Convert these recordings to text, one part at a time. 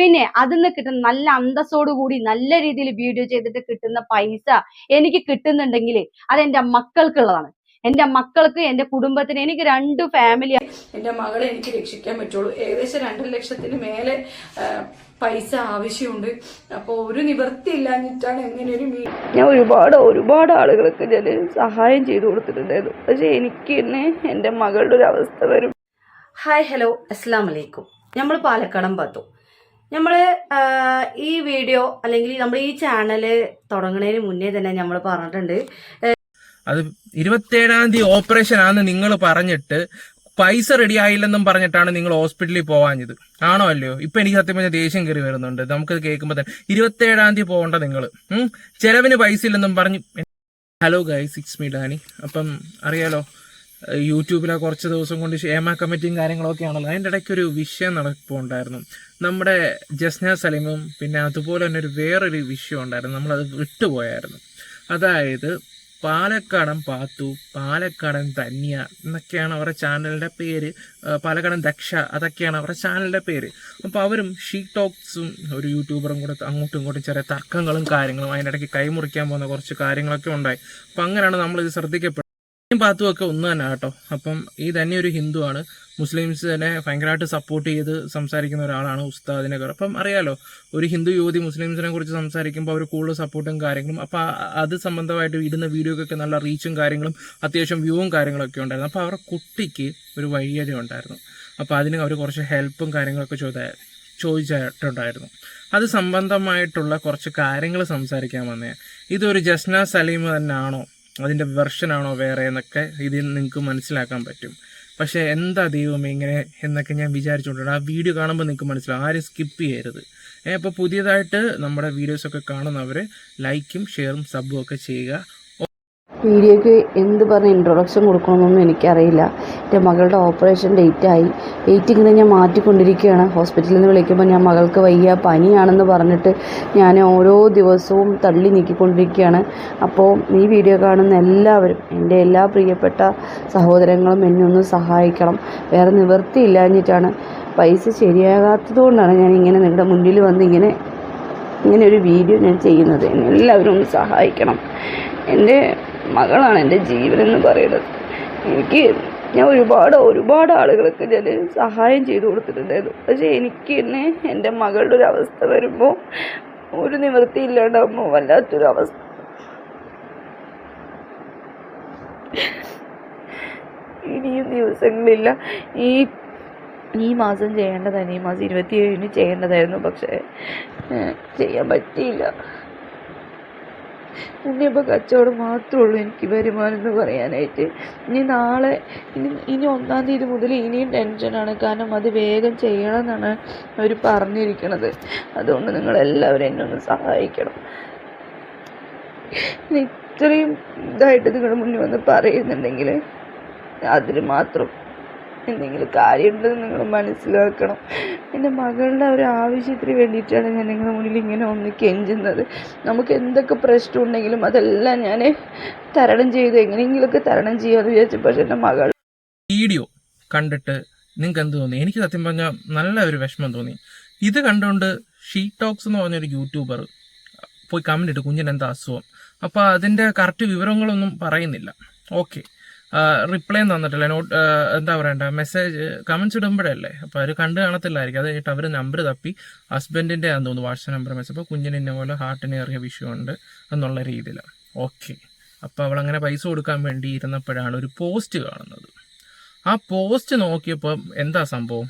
പിന്നെ അതിന്ന് കിട്ടുന്ന നല്ല അന്തസ്സോടു കൂടി നല്ല രീതിയിൽ വീഡിയോ ചെയ്തിട്ട് കിട്ടുന്ന പൈസ എനിക്ക് കിട്ടുന്നുണ്ടെങ്കിൽ അതെന്റെ മക്കൾക്കുള്ളതാണ്. എന്റെ മക്കൾക്ക് എന്റെ കുടുംബത്തിന് എനിക്ക് രണ്ട് ഫാമിലി എന്റെ മകളെ എനിക്ക് രക്ഷിക്കാൻ പറ്റുള്ളൂ. ഏകദേശം രണ്ടര ലക്ഷത്തിന് മേലെ പൈസ ആവശ്യമുണ്ട്. അപ്പോൾ ഒരു നിവൃത്തി ഇല്ലാഞ്ഞിട്ടാണ് എങ്ങനെ ഒരു ഞാൻ ഒരുപാട് ഒരുപാട് ആളുകൾക്ക് ഞാൻ സഹായം ചെയ്തു കൊടുത്തിട്ടുണ്ടായിരുന്നു. പക്ഷെ എനിക്ക് തന്നെ എന്റെ മകളുടെ ഒരു അവസ്ഥ വരും. ഹായ് ഹലോ അസ്സാം വലൈക്കും നമ്മൾ പാലക്കാടൻ പത്തു. നമ്മൾ ഈ വീഡിയോ അല്ലെങ്കിൽ നമ്മൾ ഈ ചാനൽ തുടങ്ങുന്നതിന് മുന്നേ തന്നെ നമ്മൾ പറഞ്ഞിട്ടുണ്ട്. അത് ഇരുപത്തേഴാം തീയതി ഓപ്പറേഷൻ ആണെന്ന് നിങ്ങൾ പറഞ്ഞിട്ട് പൈസ റെഡി ആയില്ലെന്നും പറഞ്ഞിട്ടാണ് നിങ്ങൾ ഹോസ്പിറ്റലിൽ പോവാഞ്ഞത്. ആണോ അല്ലയോ? ഇപ്പൊ എനിക്ക് സത്യം പറഞ്ഞാൽ ദേഷ്യം കയറി വരുന്നുണ്ട്. നമുക്ക് കേൾക്കുമ്പോൾ തന്നെ ഇരുപത്തേഴാം തീയതി പോകണ്ട നിങ്ങൾ ചെലവിന് പൈസ ഇല്ലെന്നും പറഞ്ഞ് ഹലോ ഗൈസ് സിക്സ് മീ ഡാനി. അപ്പം അറിയാലോ യൂട്യൂബിലെ കുറച്ച് ദിവസം കൊണ്ട് ക്ഷേമ കമ്മിറ്റിയും കാര്യങ്ങളൊക്കെ ആണല്ലോ അതിന്റെ ഇടയ്ക്ക് ഒരു വിഷയം നടപ്പുണ്ടായിരുന്നു നമ്മുടെ ജസ്ന സലീമും പിന്നെ അതുപോലെ തന്നെ ഒരു വേറൊരു വിഷയം ഉണ്ടായിരുന്നു. നമ്മളത് വിട്ടുപോയായിരുന്നു അതായത് പാലക്കാടൻ പാത്തു പാലക്കാടൻ ധന്യ എന്നൊക്കെയാണ് അവരുടെ ചാനലിന്റെ പേര്. പാലക്കാടൻ ദക്ഷ അതൊക്കെയാണ് അവരുടെ ചാനലിന്റെ പേര്. അപ്പോൾ അവരും ഷീ ടോക്സും ഒരു യൂട്യൂബറും കൂടെ അങ്ങോട്ടും ഇങ്ങോട്ടും ചെറിയ തർക്കങ്ങളും കാര്യങ്ങളും അതിന്റെ ഇടയ്ക്ക് കൈമുറിക്കാൻ പോകുന്ന കുറച്ച് കാര്യങ്ങളൊക്കെ ഉണ്ടായി. അപ്പം അങ്ങനെയാണ് നമ്മളിത് ശ്രദ്ധിക്കപ്പെട്ടത്. പാത്തുമൊക്കെ ഒന്ന് തന്നെ കേട്ടോ. അപ്പം ഈ ധന്യ ഒരു ഹിന്ദുവാണ്. മുസ്ലിംസ് തന്നെ ഭയങ്കരമായിട്ട് സപ്പോർട്ട് ചെയ്ത് സംസാരിക്കുന്ന ഒരാളാണ് ഉസ്താദിനെ അപ്പം അറിയാലോ ഒരു ഹിന്ദു യുവതി മുസ്ലിംസിനെ കുറിച്ച് സംസാരിക്കുമ്പോൾ അവർ കൂടുതൽ സപ്പോർട്ടും കാര്യങ്ങളും അപ്പോൾ അത് സംബന്ധമായിട്ട് ഇടുന്ന വീഡിയോക്കൊക്കെ നല്ല റീച്ചും കാര്യങ്ങളും അത്യാവശ്യം വ്യൂവും കാര്യങ്ങളൊക്കെ ഉണ്ടായിരുന്നു. അപ്പോൾ അവരുടെ കുട്ടിക്ക് ഒരു വഴിയതി ഉണ്ടായിരുന്നു. അപ്പോൾ അതിന് അവർ കുറച്ച് ഹെൽപ്പും കാര്യങ്ങളൊക്കെ ചോദിച്ച ചോദിച്ചിട്ടുണ്ടായിരുന്നു. അത് സംബന്ധമായിട്ടുള്ള കുറച്ച് കാര്യങ്ങൾ സംസാരിക്കാൻ വന്നേ. ഇതൊരു ജസ്ന സലീം തന്നെയാണോ അതിന്റെ വെർഷനാണോ വേറെ എന്നൊക്കെ ഇതിൽ നിങ്ങൾക്ക് മനസ്സിലാക്കാൻ പറ്റും. പക്ഷേ എന്താ ദൈവം ഇങ്ങനെ എന്നൊക്കെ ഞാൻ വിചാരിച്ചുകൊണ്ടാണ് ആ വീഡിയോ കാണുമ്പോൾ നിങ്ങൾക്ക് മനസ്സിലാവും. ആരും സ്കിപ്പ് ചെയ്യരുത്. അപ്പോൾ പുതിയതായിട്ട് നമ്മുടെ വീഡിയോസൊക്കെ കാണുന്നവർ ലൈക്കും ഷെയറും സബും ഒക്കെ ചെയ്യുക. വീഡിയോയ്ക്ക് എന്ത് പറഞ്ഞ് ഇൻട്രൊഡക്ഷൻ കൊടുക്കണമെന്നൊന്നും എനിക്കറിയില്ല. എന്റെ മകളുടെ ഓപ്പറേഷൻ ഡേറ്റ് ആയി ഡേറ്റ് ഇങ്ങനെ ഞാൻ മാറ്റിക്കൊണ്ടിരിക്കുകയാണ്. ഹോസ്പിറ്റലിൽ നിന്ന് വിളിക്കുമ്പോൾ ഞാൻ മകൾക്ക് വയ്യ പനിയാണെന്ന് പറഞ്ഞിട്ട് ഞാൻ ഓരോ ദിവസവും തള്ളി നീക്കിക്കൊണ്ടിരിക്കുകയാണ്. അപ്പോൾ ഈ വീഡിയോ കാണുന്ന എല്ലാവരും എന്റെ എല്ലാ പ്രിയപ്പെട്ട സഹോദരങ്ങളും എന്നെ ഒന്ന് സഹായിക്കണം. വേറെ നിവൃത്തിയില്ലാഞ്ഞിട്ടാണ്. പൈസ ശരിയാകാത്തത് കൊണ്ടാണ് ഞാൻ ഇങ്ങനെ നിങ്ങളുടെ മുന്നിൽ വന്ന് ഇങ്ങനെ ഇങ്ങനെ ഒരു വീഡിയോ ഞാൻ ചെയ്യുന്നത്. എല്ലാവരും ഒന്ന് സഹായിക്കണം. എന്റെ മകളാണ് എന്റെ ജീവനെന്ന് പറയുന്നത്. എനിക്ക് ഞാൻ ഒരുപാട് ഒരുപാട് ആളുകൾക്ക് ഞാൻ സഹായം ചെയ്തു കൊടുത്തിട്ടുണ്ടായിരുന്നു. പക്ഷേ എനിക്ക് തന്നെ എന്റെ മകളുടെ ഒരു അവസ്ഥ വരുമ്പോൾ ഒരു നിവൃത്തി ഇല്ലാണ്ടാകുമ്പോൾ വല്ലാത്തൊരു അവസ്ഥ. ഇനിയും ദിവസങ്ങളില്ല. ഈ ഈ മാസം ചെയ്യേണ്ടതായിരുന്നു. ഈ മാസം ഇരുപത്തിയേഴിന് ചെയ്യേണ്ടതായിരുന്നു. പക്ഷേ ചെയ്യാൻ പറ്റിയില്ല. ഇനിയിപ്പോൾ കച്ചവടം മാത്രമേ ഉള്ളൂ എനിക്ക് വരുമാനം എന്ന് പറയാനായിട്ട്. ഇനി നാളെ ഇനി ഇനി ഒന്നാം തീയതി മുതൽ ഇനിയും ടെൻഷനാണ് കാരണം അത് വേഗം ചെയ്യണം എന്നാണ് അവർ പറഞ്ഞിരിക്കുന്നത് അതുകൊണ്ട് നിങ്ങളെല്ലാവരും എന്നെ ഒന്ന് സഹായിക്കണം ഇത്രയും ഇതായിട്ട് നിങ്ങളുടെ മുന്നിൽ വന്ന് പറയുന്നുണ്ടെങ്കിൽ അതിന് മാത്രം എന്തെങ്കിലും കാര്യമുണ്ടെന്ന് നിങ്ങൾ മനസ്സിലാക്കണം. എന്റെ മകളുടെ ഒരു ആവശ്യത്തിന് വേണ്ടിയിട്ടാണ് ഞാൻ നിങ്ങളുടെ മുന്നിൽ ഇങ്ങനെ ഒന്ന് കെഞ്ചുന്നത്. നമുക്ക് എന്തൊക്കെ പ്രശ്നം ഉണ്ടെങ്കിലും അതെല്ലാം ഞാൻ തരണം ചെയ്ത്. എങ്ങനെയെങ്കിലുമൊക്കെ തരണം ചെയ്യാമെന്ന് വിചാരിച്ചു. പക്ഷേ എന്റെ മകൾ വീഡിയോ കണ്ടിട്ട് നിങ്ങൾക്ക് എന്ത് തോന്നി? എനിക്ക് സത്യം പറഞ്ഞാൽ നല്ല ഒരു വിഷമം തോന്നി. ഇത് കണ്ടുകൊണ്ട് ഷീ ടോക്സ് എന്ന് പറഞ്ഞൊരു യൂട്യൂബർ പോയി കമന്റ് ഇട്ട് കുഞ്ഞിന് എന്താ അസുഖം? അപ്പോൾ അതിന്റെ കറക്റ്റ് വിവരങ്ങളൊന്നും പറയുന്നില്ല. ഓക്കെ റിപ്ലൈ തന്നിട്ടില്ല. നോട്ട് എന്താ പറയണ്ട മെസ്സേജ് കമൻസ് ഇടുമ്പോഴല്ലേ? അപ്പോൾ അവർ കണ്ടു കാണത്തില്ലായിരിക്കും. അത് കഴിഞ്ഞിട്ട് അവർ നമ്പർ തപ്പി. ഹസ്ബൻഡിന്റെ ആണെന്ന് തോന്നുന്നു വാട്സപ്പ് നമ്പർ മെസ്സേജ് അപ്പോൾ കുഞ്ഞിന് ഇന്ന പോലെ ഹാർട്ടിന് ഏറിയ വിഷയമുണ്ട് എന്നുള്ള രീതിയിലാണ് ഓക്കെ അപ്പോൾ അവൾ അങ്ങനെ പൈസ കൊടുക്കാൻ വേണ്ടി ഇരുന്നപ്പോഴാണ് ഒരു പോസ്റ്റ് കാണുന്നത്. ആ പോസ്റ്റ് നോക്കിയപ്പോൾ എന്താ സംഭവം?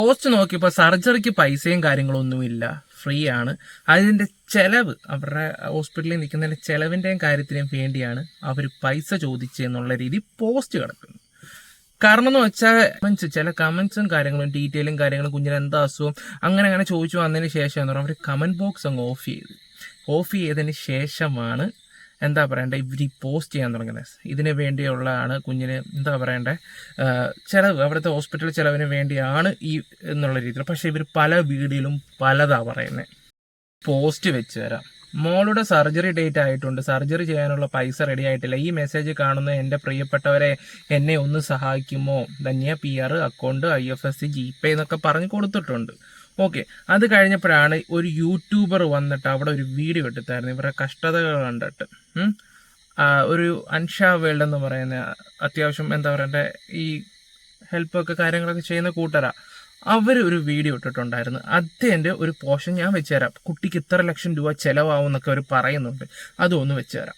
പോസ്റ്റ് നോക്കിയപ്പോൾ സർജറിക്ക് പൈസയും കാര്യങ്ങളൊന്നുമില്ല. ഫ്രീ ആണ് അതിന്റെ ചെലവ് അവരുടെ ഹോസ്പിറ്റലിൽ നിൽക്കുന്നതിന്റെ ചെലവിന്റെയും കാര്യത്തിനും വേണ്ടിയാണ് അവർ പൈസ ചോദിച്ചെന്നുള്ള രീതി പോസ്റ്റ് കിടക്കുന്നത്. കാരണം എന്ന് വെച്ചാൽ കമൻസ് ചില കമൻസും കാര്യങ്ങളും ഡീറ്റെയിലും കാര്യങ്ങളും കുഞ്ഞിന് എന്താ അസുഖം അങ്ങനെ അങ്ങനെ ചോദിച്ചു വന്നതിന് ശേഷം എന്ന് പറഞ്ഞാൽ അവർ കമന്റ് ബോക്സ് അങ്ങ് ഓഫ് ചെയ്തു ഓഫ് ചെയ്തതിന് ശേഷമാണ് എന്താ പറയണ്ടേ ഇവർ പോസ്റ്റ് ചെയ്യാൻ തുടങ്ങുന്നത് ഇതിന് വേണ്ടിയുള്ളതാണ് കുഞ്ഞിന് എന്താ പറയണ്ടേ ചിലവ് അവിടുത്തെ ഹോസ്പിറ്റൽ ചിലവിന് വേണ്ടിയാണ് ഈ എന്നുള്ള രീതിയിൽ പക്ഷേ ഇവർ പല വീടിലും പലതാ പറയുന്നത് പോസ്റ്റ് വെച്ച് തരാം. മോളുടെ സർജറി ഡേറ്റ് ആയിട്ടുണ്ട്. സർജറി ചെയ്യാനുള്ള പൈസ റെഡി ആയിട്ടില്ല. ഈ മെസ്സേജ് കാണുന്ന എന്റെ പ്രിയപ്പെട്ടവരെ എന്നെ ഒന്ന് സഹായിക്കുമോ? Dhanya P R account I F S C G pay എന്നൊക്കെ പറഞ്ഞ് കൊടുത്തിട്ടുണ്ട്. ഓക്കെ അത് കഴിഞ്ഞപ്പോഴാണ് ഒരു യൂട്യൂബർ വന്നിട്ട് അവിടെ ഒരു വീഡിയോ എടുത്തായിരുന്നു ഇവരുടെ കഷ്ടതകൾ കണ്ടിട്ട്. ഒരു അൻഷാ വേൾഡ് എന്ന് പറയുന്ന അത്യാവശ്യം എന്താ പറയണ്ടേ ഈ ഹെൽപ്പൊക്കെ കാര്യങ്ങളൊക്കെ ചെയ്യുന്ന കൂട്ടരാ. അവർ ഒരു വീഡിയോ ഇട്ടിട്ടുണ്ടായിരുന്നു. അതിന്റെ ഒരു പോഷൻ ഞാൻ വെച്ചുതരാം. കുട്ടിക്ക് ഇത്ര ലക്ഷം രൂപ ചിലവാകും എന്നൊക്കെ അവർ പറയുന്നുണ്ട്. അതൊന്ന് വെച്ചുതരാം.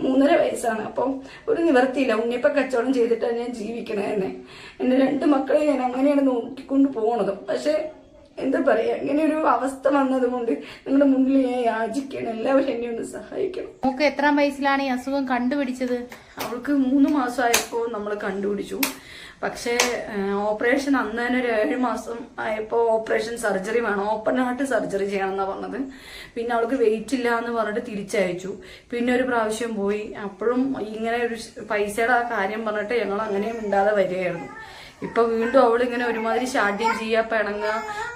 മൂന്നര വയസ്സാണ്. അപ്പം ഒരു നിവർത്തിയില്ല ഉണ്ണിയപ്പ കച്ചവടം ചെയ്തിട്ടാണ് ഞാൻ ജീവിക്കണേ എന്നെ. എന്റെ രണ്ട് മക്കളെ ഞാൻ അങ്ങനെയാണ് നോക്കിക്കൊണ്ട് പോണതും. പക്ഷെ എന്താ പറയാ ഇങ്ങനെ ഒരു അവസ്ഥ വന്നത് കൊണ്ട് നിങ്ങളുടെ മുന്നിൽ ഞാൻ യാചിക്കണം എല്ലാവരും എന്നെ ഒന്ന് സഹായിക്കണം. നമുക്ക് എത്ര വയസ്സിലാണ് ഈ അസുഖം കണ്ടുപിടിച്ചത്? അവൾക്ക് മൂന്ന് മാസമായപ്പോൾ നമ്മൾ കണ്ടുപിടിച്ചു. പക്ഷേ ഓപ്പറേഷൻ അന്ന് തന്നെ ഒരു ഏഴ് മാസം ആയപ്പോൾ ഓപ്പറേഷൻ സർജറി വേണം. ഓപ്പൺ ഹാർട്ട് സർജറി ചെയ്യണം എന്നാ പറഞ്ഞത്. പിന്നെ അവൾക്ക് വെയിറ്റ് ഇല്ല എന്ന് പറഞ്ഞിട്ട് തിരിച്ചയച്ചു. പിന്നെ ഒരു പ്രാവശ്യം പോയി. അപ്പോഴും ഇങ്ങനെ ഒരു പൈസയുടെ ആ കാര്യം പറഞ്ഞിട്ട് ഞങ്ങൾ അങ്ങനെ മിണ്ടാതെ വരികയായിരുന്നു. ഇപ്പൊ വീണ്ടും അവൾ ഇങ്ങനെ ഒരുമാതിരി ഷാഡ്യം ചെയ്യുക പിണങ്ങുക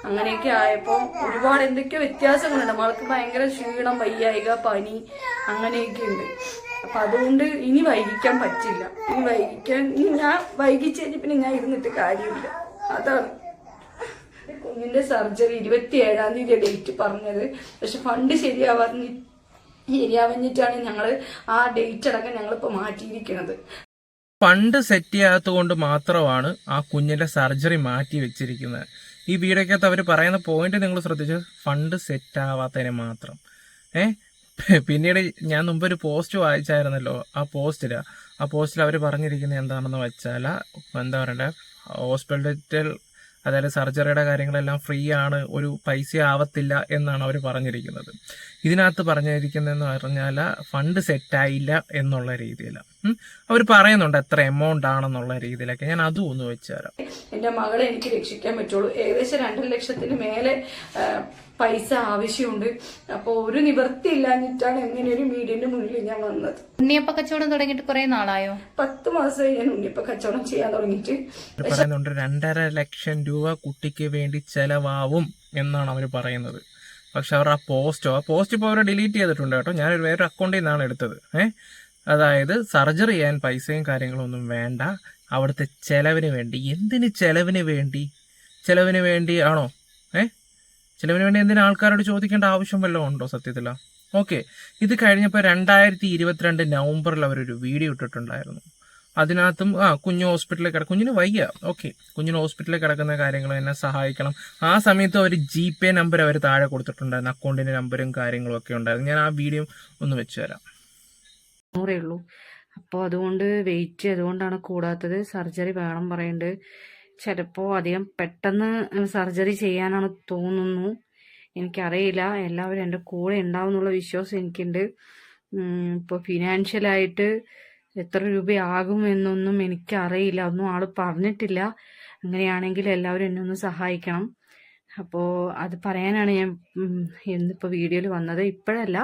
അങ്ങനെയൊക്കെ ആയപ്പോ ഒരുപാട് എന്തൊക്കെയോ വ്യത്യാസങ്ങളുണ്ട്. നമ്മൾക്ക് ഭയങ്കര ക്ഷീണം വയ്യായിക പനി അങ്ങനെയൊക്കെ ഉണ്ട്. അപ്പൊ അതുകൊണ്ട് ഇനി വൈകിക്കാൻ പറ്റില്ല. ഇനി വൈകിക്കാൻ ഇനി ഞാൻ വൈകിച്ചു കഴിഞ്ഞ് പിന്നെ ഞാൻ ഇരുന്നിട്ട് കാര്യമില്ല. അതാണ്. കുഞ്ഞിന്റെ സർജറി ഇരുപത്തി ഏഴാം തീയതി ഡേറ്റ് പറഞ്ഞത്. പക്ഷെ ഫണ്ട് ശരിയാവാഞ്ഞി ശരിയാവഞ്ഞിട്ടാണ് ഞങ്ങൾ ആ ഡേറ്റ് അടക്കം ഞങ്ങളിപ്പോ മാറ്റിയിരിക്കുന്നത് ഫണ്ട് സെറ്റ് ചെയ്യാത്തത് കൊണ്ട് മാത്രമാണ് ആ കുഞ്ഞിന്റെ സർജറി മാറ്റി വെച്ചിരിക്കുന്നത്. ഈ വീഡിയോക്കകത്ത് അവർ പറയുന്ന പോയിന്റ് നിങ്ങൾ ശ്രദ്ധിച്ചു ഫണ്ട് സെറ്റ് ആവാത്തതിന് മാത്രം. ഏ? പിന്നീട് ഞാൻ മുമ്പ് ഒരു പോസ്റ്റ് വായിച്ചായിരുന്നല്ലോ ആ പോസ്റ്റിൽ ആ പോസ്റ്റിൽ അവർ പറഞ്ഞിരിക്കുന്നത് എന്താണെന്ന് വെച്ചാൽ എന്താ പറയണ്ടേ? ഹോസ്പിറ്റൽ അതായത് സർജറിയുടെ കാര്യങ്ങളെല്ലാം ഫ്രീ ആണ് ഒരു പൈസ ആവത്തില്ല എന്നാണ് അവർ പറഞ്ഞിരിക്കുന്നത്. ഇതിനകത്ത് പറഞ്ഞിരിക്കുന്നതെന്ന് പറഞ്ഞാൽ ഫണ്ട് സെറ്റായില്ല എന്നുള്ള രീതിയിൽ അവർ പറയുന്നുണ്ട് എത്ര എമൗണ്ട് ആണെന്നുള്ള രീതിയിലൊക്കെ. ഞാൻ അതും ഒന്ന് വെച്ചുതരാം എന്റെ മകളെ എനിക്ക് രക്ഷിക്കാൻ പറ്റുള്ളൂ. ഏകദേശം രണ്ടര ലക്ഷത്തിന് മേലെ പൈസ ആവശ്യമുണ്ട്. അപ്പോൾ ഒരു നിവൃത്തി ഇല്ലാഞ്ഞിട്ടാണ് എങ്ങനെ ഒരു മീഡിയന്റെ മുന്നിൽ ഞാൻ വന്നത്. ഉണ്ണിയപ്പ കച്ചവടം തുടങ്ങിയിട്ട് കുറെ നാളായോ? പത്ത് മാസമായി ഞാൻ ഉണ്ണിയപ്പ കച്ചവടം ചെയ്യാൻ തുടങ്ങിയിട്ട്. പറയുന്നുണ്ട് രണ്ടര ലക്ഷം രൂപ കുട്ടിക്ക് വേണ്ടി ചെലവാവും എന്നാണ് അവർ പറയുന്നത്. പക്ഷെ അവർ ആ പോസ്റ്റോ ആ പോസ്റ്റ് ഇപ്പോൾ അവർ ഡിലീറ്റ് ചെയ്തിട്ടുണ്ട് കേട്ടോ. ഞാനൊരു വേറൊരു അക്കൗണ്ടിൽ നിന്നാണ് എടുത്തത്. ഏഹ് അതായത് സർജറി ചെയ്യാൻ പൈസയും കാര്യങ്ങളും ഒന്നും വേണ്ട. അവിടുത്തെ ചെലവിന് വേണ്ടി. എന്തിന് ചെലവിന് വേണ്ടി? ചെലവിന് വേണ്ടി ആണോ? ചെലവിന് വേണ്ടി എന്തിനും ആൾക്കാരോട് ചോദിക്കേണ്ട ആവശ്യം വല്ലതും ഉണ്ടോ സത്യത്തിൽ? ഓക്കെ. ഇത് കഴിഞ്ഞപ്പോൾ രണ്ടായിരത്തി ഇരുപത്തിരണ്ട് നവംബറിൽ അവരൊരു വീഡിയോ ഇട്ടിട്ടുണ്ടായിരുന്നു. അതിനകത്തും ആ കുഞ്ഞു ഹോസ്പിറ്റലിൽ കിടക്കും കുഞ്ഞിന് വയ്യ. ഓക്കെ. കുഞ്ഞിന് ഹോസ്പിറ്റലിൽ കിടക്കുന്ന കാര്യങ്ങൾ എന്നെ സഹായിക്കണം. ആ സമയത്ത് അവർ ജി പേ നമ്പർ അവർ താഴെ കൊടുത്തിട്ടുണ്ടായിരുന്നു. അക്കൗണ്ടിന്റെ നമ്പറും കാര്യങ്ങളും ഒക്കെ ഉണ്ടായിരുന്നു. ഞാൻ ആ വീഡിയോ ഒന്ന് വെച്ച് തരാം. ഉള്ളൂ. അപ്പോൾ അതുകൊണ്ട് വെയിറ്റ് അതുകൊണ്ടാണ് കൂടാത്തത്. സർജറി വേണം പറയുന്നുണ്ട്. ചിലപ്പോൾ അധികം പെട്ടെന്ന് സർജറി ചെയ്യാനാണ് തോന്നുന്നു. എനിക്കറിയില്ല. എല്ലാവരും എന്റെ കൂടെ ഉണ്ടാവും എന്നുള്ള വിശ്വാസം എനിക്കുണ്ട്. ഇപ്പോൾ ഫിനാൻഷ്യലായിട്ട് എത്ര രൂപയാകും എന്നൊന്നും എനിക്കറിയില്ല. ഒന്നും ആൾ പറഞ്ഞിട്ടില്ല. അങ്ങനെയാണെങ്കിൽ എല്ലാവരും എന്നെ ഒന്ന് സഹായിക്കണം. അപ്പോൾ അത് പറയാനാണ് ഞാൻ ഇന്നിപ്പോൾ വീഡിയോയിൽ വന്നത്. ഇപ്പോഴല്ല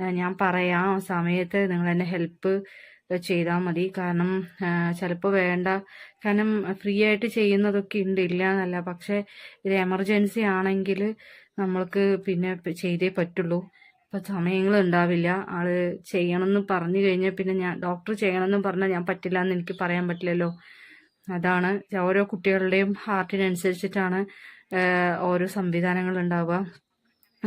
ഞാൻ പറയാം. സമയത്ത് നിങ്ങൾ എന്നെ ഹെൽപ്പ് ചെയ്താൽ മതി. കാരണം ചിലപ്പോൾ വേണ്ട. കാരണം ഫ്രീ ആയിട്ട് ചെയ്യുന്നതൊക്കെ ഉണ്ട്. ഇല്ല എന്നല്ല പക്ഷേ ഇത് എമർജൻസി ആണെങ്കിൽ നമ്മൾക്ക് പിന്നെ ചെയ്തേ പറ്റുള്ളൂ. ഇപ്പം സമയങ്ങൾ ഉണ്ടാവില്ല ആൾ ചെയ്യണമെന്ന് പറഞ്ഞു കഴിഞ്ഞാൽ പിന്നെ ഞാൻ ഡോക്ടർ ചെയ്യണമെന്ന് പറഞ്ഞാൽ ഞാൻ പറ്റില്ല എന്ന് എനിക്ക് പറയാൻ പറ്റില്ലല്ലോ. അതാണ്. ഓരോ കുട്ടികളുടെയും ഹാർട്ടിനനുസരിച്ചിട്ടാണ് ഓരോ സംവിധാനങ്ങൾ ഉണ്ടാവുക.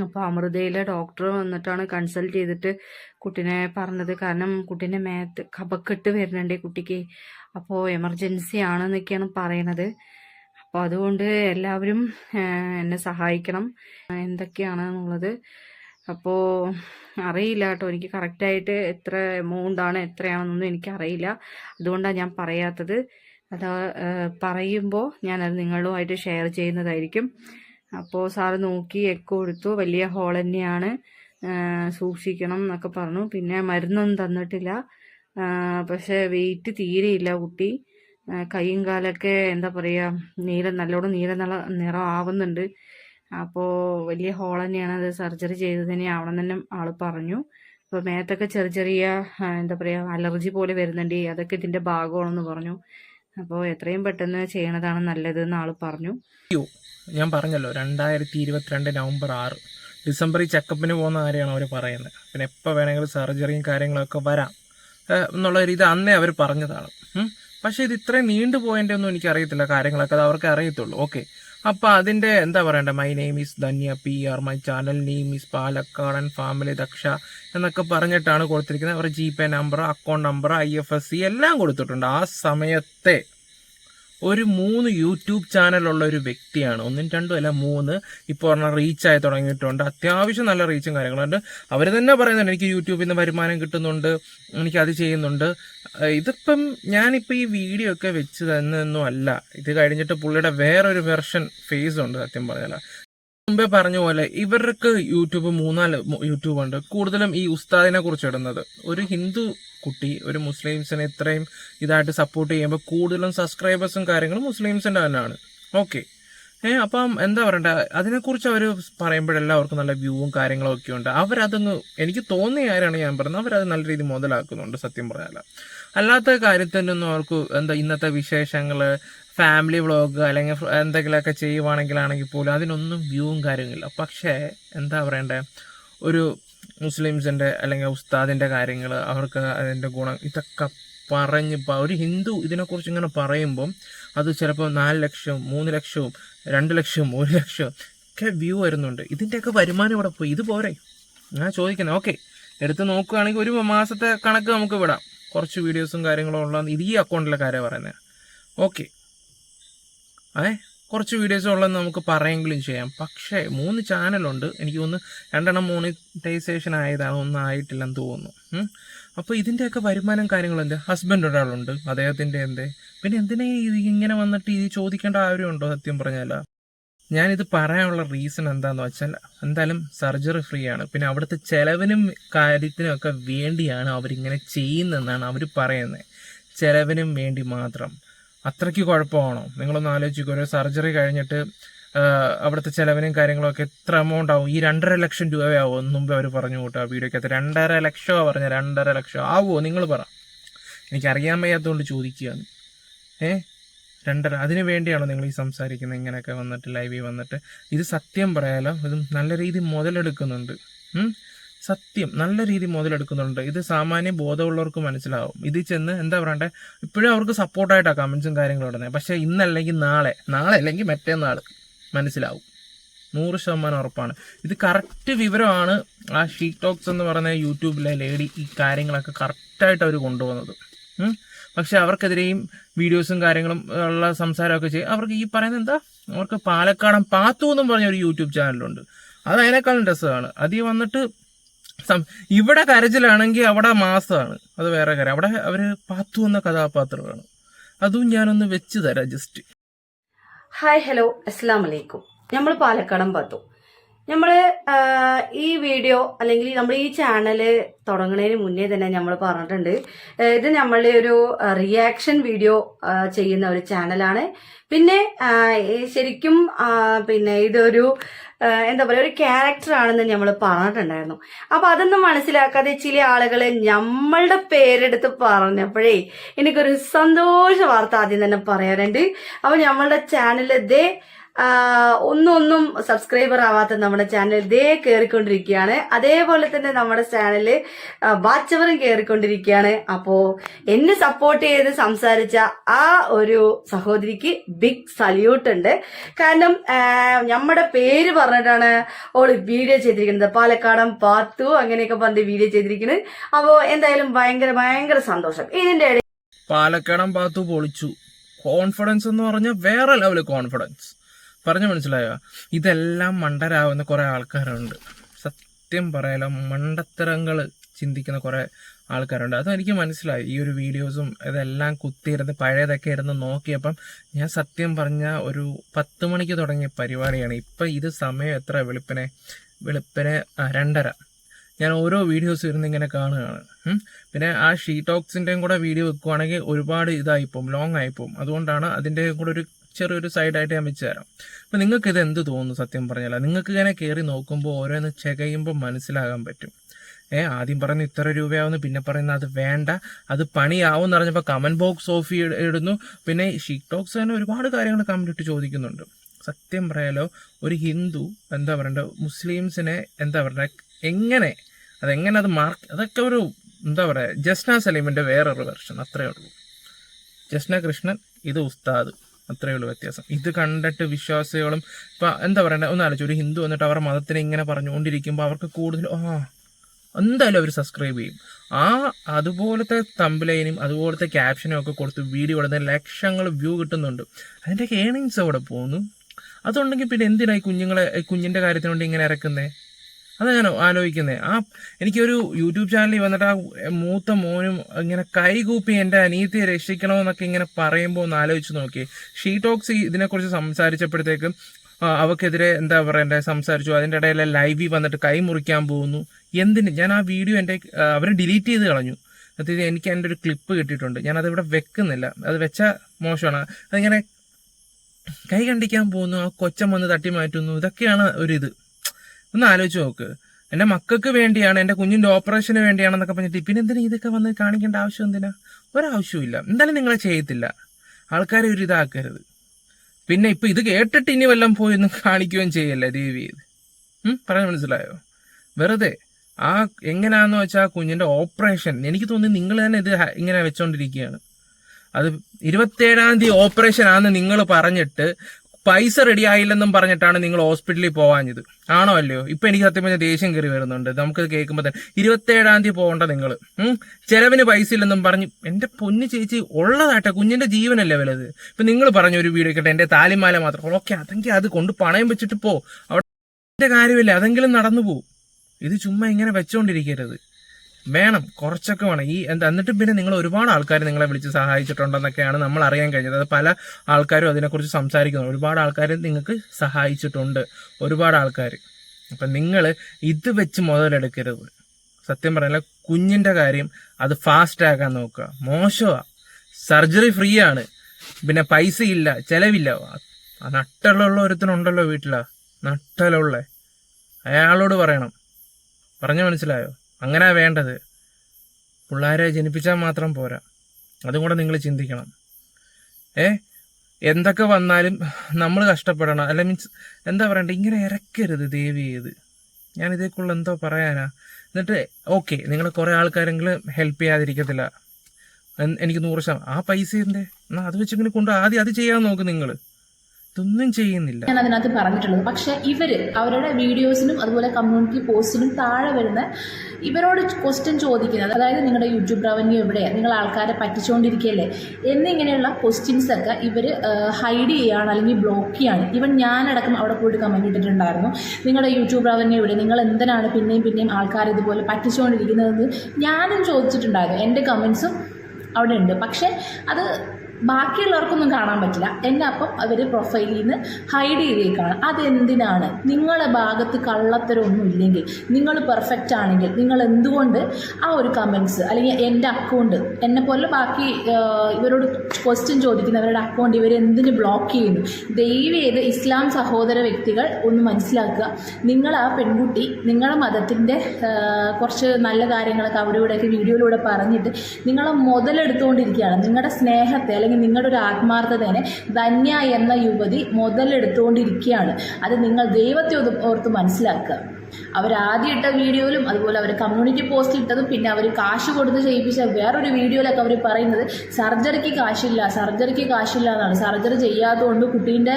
അപ്പോൾ അമൃതയിലെ ഡോക്ടർ വന്നിട്ടാണ് കൺസൾട്ട് ചെയ്തിട്ട് കുട്ടീനെ പറഞ്ഞത്. കാരണം കുട്ടീന്റെ മേത്ത് കപക്കെട്ട് വരുന്നുണ്ട് കുട്ടിക്ക്. അപ്പോൾ എമർജൻസി ആണെന്നൊക്കെയാണ് പറയണത്. അപ്പോൾ അതുകൊണ്ട് എല്ലാവരും എന്നെ സഹായിക്കണം. എന്തൊക്കെയാണെന്നുള്ളത്. അപ്പോൾ അറിയില്ല കേട്ടോ. എനിക്ക് കറക്റ്റായിട്ട് എത്ര എമൗണ്ട് ആണ് എത്രയാണെന്നൊന്നും എനിക്കറിയില്ല. അതുകൊണ്ടാണ് ഞാൻ പറയാത്തത്. അത് പറയുമ്പോൾ ഞാനത് നിങ്ങളുമായിട്ട് ഷെയർ ചെയ്യുന്നതായിരിക്കും. അപ്പോൾ സാറ് നോക്കി എക്കോ കൊടുത്തു വലിയ ഹോൾ തന്നെയാണ്. സൂക്ഷിക്കണം എന്നൊക്കെ പറഞ്ഞു. പിന്നെ മരുന്നൊന്നും തന്നിട്ടില്ല. പക്ഷെ വെയിറ്റ് തീരെയില്ല കുട്ടി. കൈയും കാലൊക്കെ എന്താ പറയുക നീല നല്ലോണം നീല നല്ല നിറം ആവുന്നുണ്ട്. അപ്പോൾ വലിയ ഹോൾ തന്നെയാണ് അത് സർജറി ചെയ്തതിനെ ആവണം തന്നെ ആൾ പറഞ്ഞു. അപ്പോൾ മേത്തൊക്കെ ചെറിയ ചെറിയ എന്താ പറയുക അലർജി പോലെ വരുന്നുണ്ട്. അതൊക്കെ ഇതിന്റെ ഭാഗമാണെന്ന് പറഞ്ഞു. അപ്പോൾ എത്രയും പെട്ടെന്ന് ചെയ്യണതാണ് നല്ലത് എന്ന് ആൾ പറഞ്ഞു. ഞാൻ പറഞ്ഞല്ലോ രണ്ടായിരത്തി ഇരുപത്തിരണ്ട് നവംബർ ആറ്. ഡിസംബറിൽ ചെക്കപ്പിന് പോകുന്ന കാര്യമാണ് അവർ പറയുന്നത്. പിന്നെ എപ്പോൾ വേണമെങ്കിലും സർജറിയും കാര്യങ്ങളൊക്കെ വരാം. എന്നുള്ള എന്നുള്ള രീതി അന്നേ അവർ പറഞ്ഞതാണ്. പക്ഷേ ഇത് ഇത്രയും നീണ്ടു പോയതിന്റെ ഒന്നും എനിക്കറിയത്തില്ല കാര്യങ്ങളൊക്കെ അത് അവർക്ക് അറിയത്തുള്ളൂ. ഓക്കെ. അപ്പൊ അതിന്റെ എന്താ പറയണ്ടേ? My name is Dhanya P R my channel name is Palakkadan family Daksha എന്നൊക്കെ പറഞ്ഞിട്ടാണ് കൊടുത്തിരിക്കുന്നത്. അവരുടെ G pay number account number I F S C എല്ലാം കൊടുത്തിട്ടുണ്ട്. ആ സമയത്തെ ഒരു മൂന്ന് യൂട്യൂബ് ചാനലുള്ള ഒരു വ്യക്തിയാണ്. ഒന്നും രണ്ടും അല്ല മൂന്ന്. ഇപ്പോൾ പറഞ്ഞാൽ റീച്ചായി തുടങ്ങിയിട്ടുണ്ട്. അത്യാവശ്യം നല്ല റീച്ചും കാര്യങ്ങളുണ്ട് അവർ തന്നെ പറയുന്നുണ്ട് എനിക്ക് യൂട്യൂബിൽ നിന്ന് വരുമാനം കിട്ടുന്നുണ്ട്. എനിക്ക് അത് ചെയ്യുന്നുണ്ട്. ഇതിപ്പം ഞാനിപ്പോൾ ഈ വീഡിയോ ഒക്കെ വെച്ച് തന്നൊന്നും അല്ല. ഇത് കഴിഞ്ഞിട്ട് പുള്ളിയുടെ വേറൊരു വെർഷൻ ഫേസ് ഉണ്ട് സത്യം പറഞ്ഞാൽ മുമ്പേ പറഞ്ഞ പോലെ ഇവർക്ക് യൂട്യൂബ് മൂന്നാൽ യൂട്യൂബ് ഉണ്ട്. കൂടുതലും ഈ ഉസ്താദിനെ കുറിച്ച് ഇടുന്നത്. ഒരു ഹിന്ദു കുട്ടി ഒരു മുസ്ലിംസിനെ ഇത്രയും ഇതായിട്ട് സപ്പോർട്ട് ചെയ്യുമ്പോൾ കൂടുതലും സബ്സ്ക്രൈബേഴ്സും കാര്യങ്ങളും മുസ്ലിംസിന്റെ തന്നെയാണ്. ഓക്കെ ഏ അപ്പം എന്താ പറയണ്ട? അതിനെക്കുറിച്ച് അവർ പറയുമ്പോഴെല്ലാം അവർക്ക് നല്ല വ്യൂവും കാര്യങ്ങളും ഒക്കെ ഉണ്ട്. അവരതൊന്ന് എനിക്ക് തോന്നിയ കാര്യമാണ് ഞാൻ പറയുന്നത് അവരത് നല്ല രീതി മുതലാക്കുന്നുണ്ട് സത്യം പറഞ്ഞാൽ അല്ലാത്ത കാര്യത്തിനൊന്നും അവർക്ക് എന്താ ഇന്നത്തെ വിശേഷങ്ങൾ ഫാമിലി വ്ളോഗ് അല്ലെങ്കിൽ എന്തെങ്കിലുമൊക്കെ ചെയ്യുവാണെങ്കിലാണെങ്കിൽ പോലും അതിനൊന്നും വ്യൂവും കാര്യങ്ങളില്ല. പക്ഷേ എന്താ പറയണ്ടേ? ഒരു മുസ്ലിംസിന്റെ അല്ലെങ്കിൽ ഉസ്താദിന്റെ കാര്യങ്ങൾ അവർക്ക് അതിന്റെ ഗുണം ഇതൊക്കെ പറഞ്ഞ് ഒരു ഹിന്ദു ഇതിനെക്കുറിച്ച് ഇങ്ങനെ പറയുമ്പം അത് ചിലപ്പോൾ നാല് ലക്ഷം മൂന്ന് ലക്ഷവും രണ്ട് ലക്ഷവും ഒരു ലക്ഷവും ഒക്കെ വ്യൂ വരുന്നുണ്ട്. ഇതിന്റെയൊക്കെ വരുമാനം ഇവിടെ പോയി? ഇത് പോരെ? ഞാൻ ചോദിക്കുന്നത് ഓക്കെ എടുത്ത് നോക്കുകയാണെങ്കിൽ ഒരു മാസത്തെ കണക്ക് നമുക്ക് വിടാം. കുറച്ച് വീഡിയോസും കാര്യങ്ങളും ഉള്ള ഇത് ഈ അക്കൗണ്ടിലെ കാര്യമാണ് പറയുന്നത്. ഓക്കെ ഏ? കുറച്ച് വീഡിയോസ് ഉള്ളത് നമുക്ക് പറയെങ്കിലും ചെയ്യാം. പക്ഷേ മൂന്ന് ചാനലുണ്ട് എനിക്ക് ഒന്ന് രണ്ടെണ്ണം മോണിറ്റൈസേഷൻ ആയതാണ് ഒന്നും ആയിട്ടില്ലെന്ന് തോന്നുന്നു അപ്പോൾ ഇതിന്റെയൊക്കെ വരുമാനം കാര്യങ്ങളെന്ത് ഹസ്ബൻഡ് ഒരാളുണ്ട്. അദ്ദേഹത്തിന്റെ എന്തേ? പിന്നെ എന്തിനാ ഇങ്ങനെ വന്നിട്ട് ഇത് ചോദിക്കേണ്ട ആവശ്യമുണ്ടോ സത്യം പറഞ്ഞാൽ ഞാനിത് പറയാനുള്ള റീസൺ എന്താണെന്ന് വെച്ചാൽ എന്തായാലും സർജറി ഫ്രീ ആണ്. പിന്നെ അവിടുത്തെ ചിലവിനും കാര്യത്തിനും ഒക്കെ വേണ്ടിയാണ് അവരിങ്ങനെ ചെയ്യുന്നതെന്നാണ് അവർ പറയുന്നത് ചിലവിനും വേണ്ടി മാത്രം. അത്രയ്ക്ക് കുഴപ്പമാണോ? നിങ്ങളൊന്ന് ആലോചിക്കുക ഒരു സർജറി കഴിഞ്ഞിട്ട് അവിടുത്തെ ചിലവിനും കാര്യങ്ങളൊക്കെ എത്ര എമൗണ്ട് ആവും? ഈ രണ്ടര ലക്ഷം രൂപയാവും മുമ്പേ അവർ പറഞ്ഞു കൂട്ടോ വീഡിയോക്കകത്ത് രണ്ടര ലക്ഷമോ പറഞ്ഞ രണ്ടര ലക്ഷം. ആവുമോ നിങ്ങൾ പറ. എനിക്കറിയാൻ വയ്യാത്തതുകൊണ്ട് ചോദിക്കുകയാണ് ഏ? രണ്ടര അതിനു വേണ്ടിയാണോ നിങ്ങൾ ഈ സംസാരിക്കുന്നത് ഇങ്ങനെയൊക്കെ വന്നിട്ട് ലൈവിൽ വന്നിട്ട്. ഇത് സത്യം പറയാലോ ഇത് നല്ല രീതിയിൽ മുതലെടുക്കുന്നുണ്ട്? സത്യം നല്ല രീതി മുതലെടുക്കുന്നുണ്ട്. ഇത് സാമാന്യ ബോധമുള്ളവർക്ക് മനസ്സിലാവും. ഇത് ചെന്ന് എന്താ പറയണ്ടേ? ഇപ്പോഴും അവർക്ക് സപ്പോർട്ടായിട്ടാണ് കമൻസും കാര്യങ്ങളും ഇടുന്നത്. പക്ഷേ ഇന്നല്ലെങ്കിൽ നാളെ നാളെ അല്ലെങ്കിൽ മറ്റേന്നാൾ മനസ്സിലാവും. നൂറ് ശതമാനം ഉറപ്പാണ്. ഇത് കറക്റ്റ് വിവരമാണ് ആ ഷീ ടോക്സ് എന്ന് പറയുന്ന യൂട്യൂബിലെ ലേഡി ഈ കാര്യങ്ങളൊക്കെ കറക്റ്റായിട്ട് അവർ കൊണ്ടുപോകുന്നത്. പക്ഷെ അവർക്കെതിരെയും വീഡിയോസും കാര്യങ്ങളും ഉള്ള സംസാരമൊക്കെ ചെയ്യും അവർക്ക് ഈ പറയുന്നത് എന്താ? അവർക്ക് പാലക്കാടൻ പാത്തു എന്നും പറഞ്ഞ ഒരു യൂട്യൂബ് ചാനലുണ്ട് അത് അതിനേക്കാളും രസമാണ്. അതിൽ വന്നിട്ട് ഇവിടെ കരച്ചിലാണെങ്കിൽ അവിടെ മാസമാണ് അത് വേറെ കാര്യം. അവിടെ അവർ പാത്തു എന്ന കഥാപാത്രമാണ് അതും ഞാനൊന്ന് വെച്ച് തരാം ജസ്റ്റ് ഹായ് ഹലോ അസ്സാം വലൈക്കും നമ്മൾ പാലക്കാടൻ പത്തു. നമ്മൾ ഈ വീഡിയോ അല്ലെങ്കിൽ നമ്മൾ ഈ ചാനൽ തുടങ്ങുന്നതിന് മുന്നേ തന്നെ നമ്മൾ പറഞ്ഞിട്ടുണ്ട്. ഇത് നമ്മളുടെ ഒരു റിയാക്ഷൻ വീഡിയോ ചെയ്യുന്ന ഒരു ചാനലാണ് പിന്നെ ശരിക്കും പിന്നെ ഇതൊരു എന്താ പറയുക ഒരു ക്യാരക്ടർ ആണെന്ന് നമ്മൾ പറഞ്ഞിട്ടുണ്ടായിരുന്നു. അപ്പൊ അതൊന്നും മനസ്സിലാക്കാതെ ചില ആളുകൾ നമ്മളുടെ പേരെടുത്ത് പറഞ്ഞപ്പോഴേ എനിക്കൊരു സന്തോഷ വാർത്ത ആദ്യം തന്നെ പറയാനുണ്ട്. അപ്പൊ നമ്മളുടെ ചാനൽ ഇതേ ആ, ഒന്നും ഒന്നും സബ്സ്ക്രൈബർ ആവാത്ത നമ്മുടെ ചാനൽ ഇതേ കയറിക്കൊണ്ടിരിക്കുകയാണ് അതേപോലെ തന്നെ നമ്മുടെ ചാനൽ വാച്ചവറും കയറിക്കൊണ്ടിരിക്കുകയാണ് അപ്പോ എന്നെ സപ്പോർട്ട് ചെയ്ത് സംസാരിച്ച ആ ഒരു സഹോദരിക്ക് ബിഗ് സല്യൂട്ട് ഉണ്ട്. കാരണം നമ്മുടെ പേര് പറഞ്ഞിട്ടാണ് ഓൾ വീഡിയോ ചെയ്തിരിക്കുന്നത്. പാലക്കാടൻ പാത്തു അങ്ങനെയൊക്കെ പറഞ്ഞ് വീഡിയോ ചെയ്തിരിക്കുന്നത് അപ്പോ എന്തായാലും ഭയങ്കര ഭയങ്കര സന്തോഷം. ഇതിന്റെ പാലക്കാടൻ പാത്തു പൊളിച്ചു. കോൺഫിഡൻസ് എന്ന് പറഞ്ഞാൽ വേറെ ലെവൽ കോൺഫിഡൻസ് പറഞ്ഞു മനസ്സിലായോ? ഇതെല്ലാം മണ്ടരാവുന്ന കുറെ ആൾക്കാരുണ്ട്. സത്യം പറയാലോ മണ്ടത്തരങ്ങൾ ചിന്തിക്കുന്ന കുറെ ആൾക്കാരുണ്ട്. അതെനിക്ക് മനസ്സിലായി. ഈ ഒരു വീഡിയോസും ഇതെല്ലാം കുത്തിയിരുന്ന് പഴയതൊക്കെ ഇരുന്ന് നോക്കിയപ്പം ഞാൻ സത്യം പറഞ്ഞ ഒരു പത്ത് മണിക്ക് തുടങ്ങിയ പരിപാടിയാണ്. ഇപ്പം ഇത് സമയം എത്ര? വെളുപ്പിനെ വെളുപ്പിനെ രണ്ടര. ഞാൻ ഓരോ വീഡിയോസ് ഇരുന്ന് ഇങ്ങനെ കാണുകയാണ്. പിന്നെ ആ ഷീ ടോക്സിന്റെയും കൂടെ വീഡിയോ വെക്കുവാണെങ്കിൽ ഒരുപാട് ഇതായിപ്പോവും ലോങ് ആയിപ്പോവും. അതുകൊണ്ടാണ് അതിന്റെ കൂടെ ഒരു ചെറിയൊരു സൈഡായിട്ട് ഞാൻ വെച്ച് തരാം. അപ്പം നിങ്ങൾക്ക് ഇത് എന്ത് തോന്നുന്നു സത്യം പറഞ്ഞാൽ നിങ്ങൾക്ക് ഇങ്ങനെ കയറി നോക്കുമ്പോൾ ഓരോന്ന് ചെകയുമ്പോൾ മനസ്സിലാകാൻ പറ്റും. ഏ ആദ്യം പറയുന്ന ഇത്ര രൂപയാവുന്നു പിന്നെ പറയുന്ന അത് വേണ്ട അത് പണിയാവും എന്ന് പറഞ്ഞപ്പോൾ കമന്റ് ബോക്സ് ഓഫ് ഇടുന്നു. പിന്നെ ഷീക്ക് ടോക്സ് തന്നെ ഒരുപാട് കാര്യങ്ങൾ കമന്റ് ഇട്ട് ചോദിക്കുന്നുണ്ട്. സത്യം പറയാലോ ഒരു ഹിന്ദു എന്താ പറയണ്ട മുസ്ലിംസിനെ എന്താ പറയുക എങ്ങനെ അതെങ്ങനെ അത് മാർക്ക് അതൊക്കെ ഒരു എന്താ പറയുക ജസ്ന സലീമിന്റെ വേറൊരു വെർഷൻ അത്രേ ഉള്ളൂ. ജസ്ന കൃഷ്ണൻ ഇത് ഉസ്താദ്. അത്രയേ ഉള്ളൂ വ്യത്യാസം. ഇത് കണ്ടിട്ട് വിശ്വാസികളും ഇപ്പം എന്താ പറയണ്ടത് ഒന്ന് ആലോചിച്ചു. ഒരു ഹിന്ദു വന്നിട്ട് അവരുടെ മതത്തിനെ ഇങ്ങനെ പറഞ്ഞുകൊണ്ടിരിക്കുമ്പോൾ അവർക്ക് കൂടുതൽ ആ എന്തായാലും അവർ സബ്സ്ക്രൈബ് ചെയ്യും. ആ അതുപോലത്തെ തമ്പിലൈനും അതുപോലത്തെ ക്യാപ്ഷനും ഒക്കെ കൊടുത്ത് വീഡിയോ ഇടുന്ന ലക്ഷങ്ങൾ വ്യൂ കിട്ടുന്നുണ്ട്. അതിന്റെ ഏണിങ്സ് അവിടെ പോകുന്നു അതുണ്ടെങ്കിൽ പിന്നെ എന്തിനായി കുഞ്ഞുങ്ങളെ കുഞ്ഞിന്റെ കാര്യത്തിനുണ്ട് ഇങ്ങനെ ഇറക്കുന്നേ? അതാ ഞാൻ ആലോചിക്കുന്നത് ആ എനിക്കൊരു യൂട്യൂബ് ചാനലിൽ വന്നിട്ട് ആ മൂത്ത മോനും ഇങ്ങനെ കൈകൂപ്പി എന്റെ അനിയത്തിയെ രക്ഷിക്കണമെന്നൊക്കെ ഇങ്ങനെ പറയുമ്പോൾ ഒന്ന് ആലോചിച്ച് നോക്കി. ഷീ ടോക്സ് ഇതിനെക്കുറിച്ച് സംസാരിച്ചപ്പോഴത്തേക്കും അവക്കെതിരെ എന്താ പറയണ്ടേ സംസാരിച്ചു. അതിന്റെ ഇടയിൽ ലൈവിൽ വന്നിട്ട് കൈ മുറിക്കാൻ പോകുന്നു. എന്തിന്? ഞാൻ ആ വീഡിയോ എന്റെ അവർ ഡിലീറ്റ് ചെയ്ത് കളഞ്ഞു. അതായത് എനിക്ക് എന്റെ ഒരു ക്ലിപ്പ് കിട്ടിയിട്ടുണ്ട്. ഞാൻ അതിവിടെ വെക്കുന്നില്ല. അത് വെച്ച മോശമാണ്. അതിങ്ങനെ കൈ കണ്ടിക്കാൻ പോകുന്നു ആ കൊച്ചം വന്ന് തട്ടി മാറ്റുന്നു. ഇതൊക്കെയാണ് ഒരിത്. ഒന്ന് ആലോചിച്ച് നോക്ക്. എന്റെ മക്കൾക്ക് വേണ്ടിയാണ് എന്റെ കുഞ്ഞിന്റെ ഓപ്പറേഷന് വേണ്ടിയാണെന്നൊക്കെ പറഞ്ഞിട്ട് പിന്നെ എന്തിനാ ഇതൊക്കെ വന്ന് കാണിക്കേണ്ട ആവശ്യം എന്തിനാ? ഒരാവശ്യമില്ല എന്തായാലും നിങ്ങളെ ചെയ്യത്തില്ല. ആൾക്കാരെ ഒരു ഇതാക്കരുത്. പിന്നെ ഇപ്പൊ ഇത് കേട്ടിട്ട് ഇനി വല്ലതും പോയി ഒന്നും കാണിക്കുകയും ചെയ്യല്ലേ ദേവി? ഇത് പറയാൻ മനസ്സിലായോ? വെറുതെ. ആ എങ്ങനെയാന്ന് വെച്ചാൽ കുഞ്ഞിന്റെ ഓപ്പറേഷൻ എനിക്ക് തോന്നി നിങ്ങൾ തന്നെ ഇത് ഇങ്ങനെ വെച്ചോണ്ടിരിക്കുകയാണ്. അത് ഇരുപത്തേഴാം തീയതി ഓപ്പറേഷൻ ആണെന്ന് നിങ്ങൾ പറഞ്ഞിട്ട് പൈസ റെഡി ആയില്ലെന്നും പറഞ്ഞിട്ടാണ് നിങ്ങൾ ഹോസ്പിറ്റലിൽ പോവാഞ്ഞത്. ആണോ അല്ലയോ? ഇപ്പൊ എനിക്ക് സത്യം പറഞ്ഞാൽ ദേഷ്യം കയറി വരുന്നുണ്ട്. നമുക്ക് കേൾക്കുമ്പോൾ തന്നെ ഇരുപത്തേഴാം തീയതി പോകണ്ട നിങ്ങൾ ചെലവിന് പൈസ ഇല്ലെന്നും പറഞ്ഞു എന്റെ പൊന്നു ചേച്ചി ഉള്ളതാട്ടെ കുഞ്ഞിന്റെ ജീവനല്ലേ വലുത്. ഇപ്പൊ നിങ്ങൾ പറഞ്ഞ ഒരു വീഡിയോ കേട്ടെ എന്റെ താലിമാല മാത്രം. ഓക്കെ അതെങ്കിൽ അത് കൊണ്ട് പണയം വെച്ചിട്ട് പോ. അവിടെ കാര്യമില്ല അതെങ്കിലും നടന്നു പോകും ഇത് ചുമ്മാ ഇങ്ങനെ വെച്ചോണ്ടിരിക്കരുത്. വേണം. കുറച്ചൊക്കെ വേണം. ഈ എന്താ എന്നിട്ട് പിന്നെ നിങ്ങൾ ഒരുപാട് ആൾക്കാർ നിങ്ങളെ വിളിച്ച് സഹായിച്ചിട്ടുണ്ടെന്നൊക്കെയാണ് നമ്മൾ അറിയാൻ കഴിഞ്ഞത്. അത് പല ആൾക്കാരും അതിനെക്കുറിച്ച് സംസാരിക്കുന്നു. ഒരുപാട് ആൾക്കാർ നിങ്ങൾക്ക് സഹായിച്ചിട്ടുണ്ട്. ഒരുപാട് ആൾക്കാർ അപ്പം നിങ്ങൾ ഇത് വെച്ച് മുതലെടുക്കരുത്. സത്യം പറഞ്ഞാൽ കുഞ്ഞിന്റെ കാര്യം അത് ഫാസ്റ്റ് ആക്കാൻ നോക്കുക. മോശമാണ് സർജറി ഫ്രീ ആണ്. പിന്നെ പൈസ ഇല്ല ചിലവില്ല നട്ടലുള്ള ഒരുത്തനുണ്ടല്ലോ വീട്ടിലാ. നട്ടലുള്ള. അയാളോട് പറയണം. പറഞ്ഞു മനസ്സിലായോ? അങ്ങനെ വേണ്ടത്. പിള്ളേരെ ജനിപ്പിച്ചാൽ മാത്രം പോരാ. അതും കൂടെ നിങ്ങൾ ചിന്തിക്കണം. ഏ? എന്തൊക്കെ വന്നാലും നമ്മൾ കഷ്ടപ്പെടണം. അല്ല മീൻസ് എന്താ പറയണ്ടേ? ഇങ്ങനെ ഇറക്കരുത് ദേവി ചെയ്ത് ഞാൻ ഇതേക്കുള്ള എന്തോ പറയാനാ. എന്നിട്ട് ഓക്കെ നിങ്ങൾ കുറേ ആൾക്കാരെങ്കിലും ഹെൽപ്പ് ചെയ്യാതിരിക്കത്തില്ല. എനിക്ക് നൂറ് ശതമാനം. ആ പൈസ എന്തേ? എന്നാ അത് വെച്ചിങ്ങനെ കൊണ്ട് ആദ്യം അത് ചെയ്യാൻ നോക്ക് നിങ്ങൾ. ഇതൊന്നും ചെയ്യുന്നില്ല. ഞാൻ അതിനകത്ത് പറഞ്ഞിട്ടുള്ളത്. പക്ഷെ ഇവർ അവരുടെ വീഡിയോസിനും അതുപോലെ കമ്മ്യൂണിറ്റി പോസ്റ്റിനും താഴെ വരുന്ന ഇവരോട് ക്വസ്റ്റ്യൻ ചോദിക്കുന്നത് അതായത് നിങ്ങളുടെ യൂട്യൂബ് റവന്യൂ എവിടെയാണ് നിങ്ങൾ ആൾക്കാരെ പറ്റിച്ചുകൊണ്ടിരിക്കുകയല്ലേ എന്നിങ്ങനെയുള്ള ക്വസ്റ്റ്യൻസ് ഒക്കെ ഇവർ ഹൈഡ് ചെയ്യുകയാണ് അല്ലെങ്കിൽ ബ്ലോക്ക് ചെയ്യാണ്. ഇവൻ ഞാനടക്കം അവിടെ പോയിട്ട് കമന്റ് ഇട്ടിട്ടുണ്ടായിരുന്നു. നിങ്ങളുടെ യൂട്യൂബ് റവന്യൂ എവിടെ? നിങ്ങൾ എന്തിനാണ് പിന്നെയും പിന്നെയും ആൾക്കാർ ഇതുപോലെ പറ്റിച്ചുകൊണ്ടിരിക്കുന്നതെന്ന് ഞാനും ചോദിച്ചിട്ടുണ്ടായിരുന്നു. എന്റെ കമൻസും അവിടെ ഉണ്ട്. പക്ഷേ അത് ബാക്കിയുള്ളവർക്കൊന്നും കാണാൻ പറ്റില്ല. എന്റെ അപ്പം അവർ പ്രൊഫൈലിൽ നിന്ന് ഹൈഡ് ചെയ്തേക്കാണ്. അതെന്തിനാണ്? നിങ്ങളുടെ ഭാഗത്ത് കള്ളത്തരമൊന്നും ഇല്ലെങ്കിൽ നിങ്ങൾ പെർഫെക്റ്റ് ആണെങ്കിൽ നിങ്ങൾ എന്തുകൊണ്ട് ആ ഒരു കമൻസ് അല്ലെങ്കിൽ എന്റെ അക്കൗണ്ട് എന്നെ പോലെ ബാക്കി ഇവരോട് ക്വസ്റ്റ്യൻ ചോദിക്കുന്നവരുടെ അക്കൗണ്ട് ഇവരെന്തിന് ബ്ലോക്ക് ചെയ്യുന്നു? ദയവ് ചെയ്ത് ഇസ്ലാം സഹോദര വ്യക്തികൾ ഒന്ന് മനസ്സിലാക്കുക. നിങ്ങൾ ആ പെൺകുട്ടി നിങ്ങളുടെ മതത്തിന്റെ കുറച്ച് നല്ല കാര്യങ്ങളൊക്കെ അവിടെ ഇവിടെയൊക്കെ വീഡിയോയിലൂടെ പറഞ്ഞിട്ട് നിങ്ങളെ മുതലെടുത്തുകൊണ്ടിരിക്കുകയാണ്. നിങ്ങളുടെ സ്നേഹത്തെ അല്ലെങ്കിൽ നിങ്ങളുടെ ഒരു ആത്മാർത്ഥതേനെ ധന്യ എന്ന യുവതി മുതലെടുത്തുകൊണ്ടിരിക്കുകയാണ്. അത് നിങ്ങൾ ദൈവത്തെ ഓർത്ത് മനസ്സിലാക്കുക. അവർ ആദ്യം ഇട്ട വീഡിയോയിലും അതുപോലെ അവർ കമ്മ്യൂണിറ്റി പോസ്റ്റ് ഇട്ടതും പിന്നെ അവർ കാശ് കൊടുത്ത് ചെയ്യിപ്പിച്ച വേറൊരു വീഡിയോയിലൊക്കെ അവർ പറയുന്നത് സർജറിക്ക് കാശില്ല സർജറിക്ക് കാശില്ല എന്നാണ്. സർജറി ചെയ്യാത്തതുകൊണ്ട് കുട്ടീന്റെ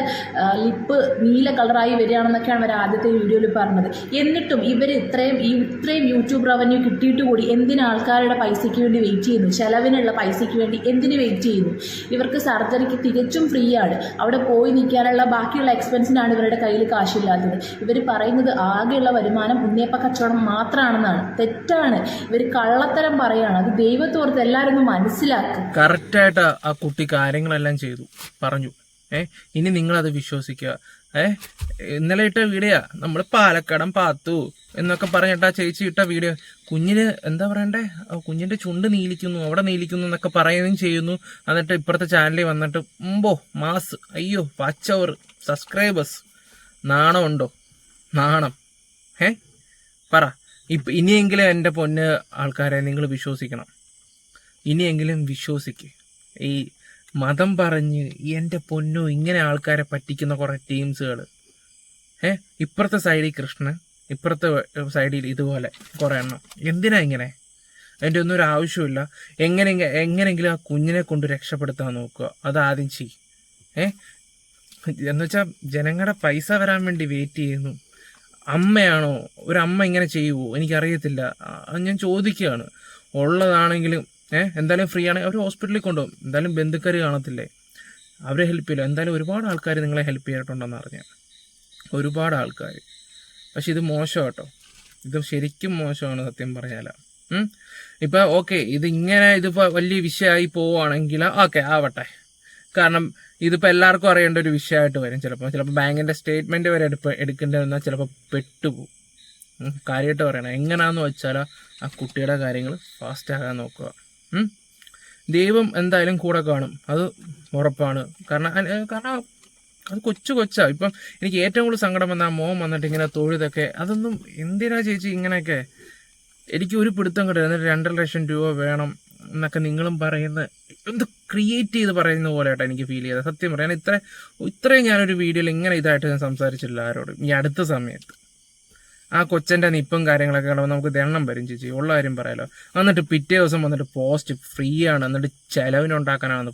ലിപ്പ് നീല കളറായി വരികയാണെന്നൊക്കെയാണ് അവർ ആദ്യത്തെ വീഡിയോയിൽ പറഞ്ഞത്. എന്നിട്ടും ഇവർ ഇത്രയും ഈ ഇത്രയും യൂട്യൂബ് റവന്യൂ കിട്ടിയിട്ട് കൂടി എന്തിന് ആൾക്കാരുടെ പൈസയ്ക്ക് വേണ്ടി വെയിറ്റ് ചെയ്യുന്നു? ചിലവിനുള്ള പൈസയ്ക്ക് വേണ്ടി എന്തിനു വെയിറ്റ് ചെയ്യുന്നു? ഇവർക്ക് സർജറിക്ക് തികച്ചും ഫ്രീ ആണ്. അവിടെ പോയി നിൽക്കാനുള്ള ബാക്കിയുള്ള എക്സ്പെൻസിനാണ് ഇവരുടെ കയ്യിൽ കാശില്ലാത്തത്. ഇവർ പറയുന്നത് ആകെയുള്ള വരുമാനം ഉണ്ണിയപ്പ കച്ചവടം മാത്രമാണെന്നാണ് തെറ്റാണ്. ഇവർ കള്ളത്തരം പറയാണ്. അത് ദൈവത്തോർത്ത് എല്ലാവരും ഒന്ന് മനസ്സിലാക്കുക കറക്റ്റായിട്ട് ആ കുട്ടി കാര്യങ്ങളെല്ലാം ചെയ്തു. പറഞ്ഞു. ഏ ഇനി നിങ്ങൾ അത് വിശ്വസിക്കുക. ഏ ഇന്നലെ ഇട്ട വീഡിയോ നമ്മൾ പാലക്കടം പാത്തു എന്നൊക്കെ പറഞ്ഞിട്ട് ആ ചേച്ചി ഇട്ട വീഡിയോ. കുഞ്ഞിന് എന്താ പറയണ്ടേ? കുഞ്ഞിന്റെ ചുണ്ട് നീലിക്കുന്നു അവിടെ നീലിക്കുന്നു എന്നൊക്കെ പറയുകയും ചെയ്യുന്നു. എന്നിട്ട് ഇപ്പുറത്തെ ചാനലിൽ വന്നിട്ട് മുമ്പോ മാസ് അയ്യോ വാച്ച് അവർ സബ്സ്ക്രൈബേഴ്സ് നാണമുണ്ടോ? നാണം. ഏ പറ. ഇപ്പം ഇനിയെങ്കിലും എന്റെ പൊന്ന് ആൾക്കാരെ നിങ്ങൾ വിശ്വസിക്കണം. ഇനിയെങ്കിലും വിശ്വസിക്ക്. ഈ മതം പറഞ്ഞ് എന്റെ പൊന്നു ഇങ്ങനെ ആൾക്കാരെ പറ്റിക്കുന്ന കുറേ ടീംസുകൾ. ഏ ഇപ്പുറത്തെ സൈഡിൽ കൃഷ്ണൻ ഇപ്പുറത്തെ സൈഡിൽ ഇതുപോലെ കുറേ എണ്ണം. എന്തിനാ ഇങ്ങനെ? അതിന്റെ ഒന്നും ഒരു ആവശ്യമില്ല എങ്ങനെ എങ്ങനെയെങ്കിലും ആ കുഞ്ഞിനെ കൊണ്ട് രക്ഷപ്പെടുത്താൻ നോക്കുക. അത് ആദ്യം ചെയ്യും. ഏ എന്നുവെച്ചാൽ ജനങ്ങളുടെ പൈസ വരാൻ വേണ്ടി വെയിറ്റ് ചെയ്യുന്നു. അമ്മയാണോ? ഒരു അമ്മ ഇങ്ങനെ ചെയ്യുമോ എനിക്കറിയത്തില്ല. ഞാൻ ചോദിക്കുകയാണ്. ഉള്ളതാണെങ്കിലും ഏഹ് എന്തായാലും ഫ്രീ ആണെങ്കിൽ അവർ ഹോസ്പിറ്റലിൽ കൊണ്ടുപോകും. എന്തായാലും ബന്ധുക്കാർ കാണത്തില്ലേ? അവരെ ഹെൽപ്പ് ചെയ്യില്ല. എന്തായാലും ഒരുപാട് ആൾക്കാർ നിങ്ങളെ ഹെൽപ്പ് ചെയ്തിട്ടുണ്ടെന്ന് അറിഞ്ഞാൽ ഒരുപാട് ആൾക്കാർ പക്ഷെ ഇത് മോശം കേട്ടോ. ഇത് ശരിക്കും മോശമാണ് സത്യം പറഞ്ഞാൽ ഇപ്പം ഓക്കെ ഇത് ഇങ്ങനെ ഇതിപ്പോൾ വലിയ വിഷയമായി പോവുകയാണെങ്കിൽ ഓക്കെ ആവട്ടെ. കാരണം ഇതിപ്പോൾ എല്ലാവർക്കും അറിയേണ്ട ഒരു വിഷയമായിട്ട് വരും. ചിലപ്പോൾ ചിലപ്പോൾ ബാങ്കിന്റെ സ്റ്റേറ്റ്മെന്റ് വരെ എടുപ്പ് എടുക്കേണ്ടി വന്നാൽ ചിലപ്പോൾ പെട്ടുപോകും കാര്യമായിട്ട് പറയണം. എങ്ങനെയാണെന്ന് വെച്ചാൽ ആ കുട്ടിയുടെ കാര്യങ്ങൾ ഫാസ്റ്റ് ആകാൻ നോക്കുക. ദൈവം എന്തായാലും കൂടെ കാണും. അത് ഉറപ്പാണ്. കാരണം കാരണം അത് കൊച്ചു കൊച്ചാ. ഇപ്പം എനിക്ക് ഏറ്റവും കൂടുതൽ സങ്കടം വന്ന ആ മോൻ വന്നിട്ട് ഇങ്ങനെ തൊഴുതൊക്കെ അതൊന്നും എന്തിനാ ചേച്ചി ഇങ്ങനെയൊക്കെ? എനിക്ക് ഒരു പിടുത്തം കിട്ടും എന്നിട്ട് രണ്ടര ലക്ഷം രൂപ വേണം. എന്നൊക്കെ നിങ്ങളും പറയുന്ന എന്ത് ക്രിയേറ്റ് ചെയ്ത് പറയുന്ന പോലെ ആയിട്ട് എനിക്ക് ഫീൽ ചെയ്തത്. സത്യം പറയാൻ ഇത്ര ഇത്രയും ഞാനൊരു വീഡിയോയിൽ ഇങ്ങനെ ഇതായിട്ട് ഞാൻ സംസാരിച്ചില്ല ആരോടും. ഈ അടുത്ത സമയത്ത്. ആ കൊച്ചന്റെ നിപ്പും കാര്യങ്ങളൊക്കെ കാണുമ്പോൾ നമുക്ക് ദണ്ണം വരും ചേച്ചി. ഉള്ള കാര്യം പറയാലോ. എന്നിട്ട് പിറ്റേ ദിവസം വന്നിട്ട് പോസ്റ്റ് ഫ്രീ ആണ്. എന്നിട്ട് ചെലവിനുണ്ടാക്കാനാണ്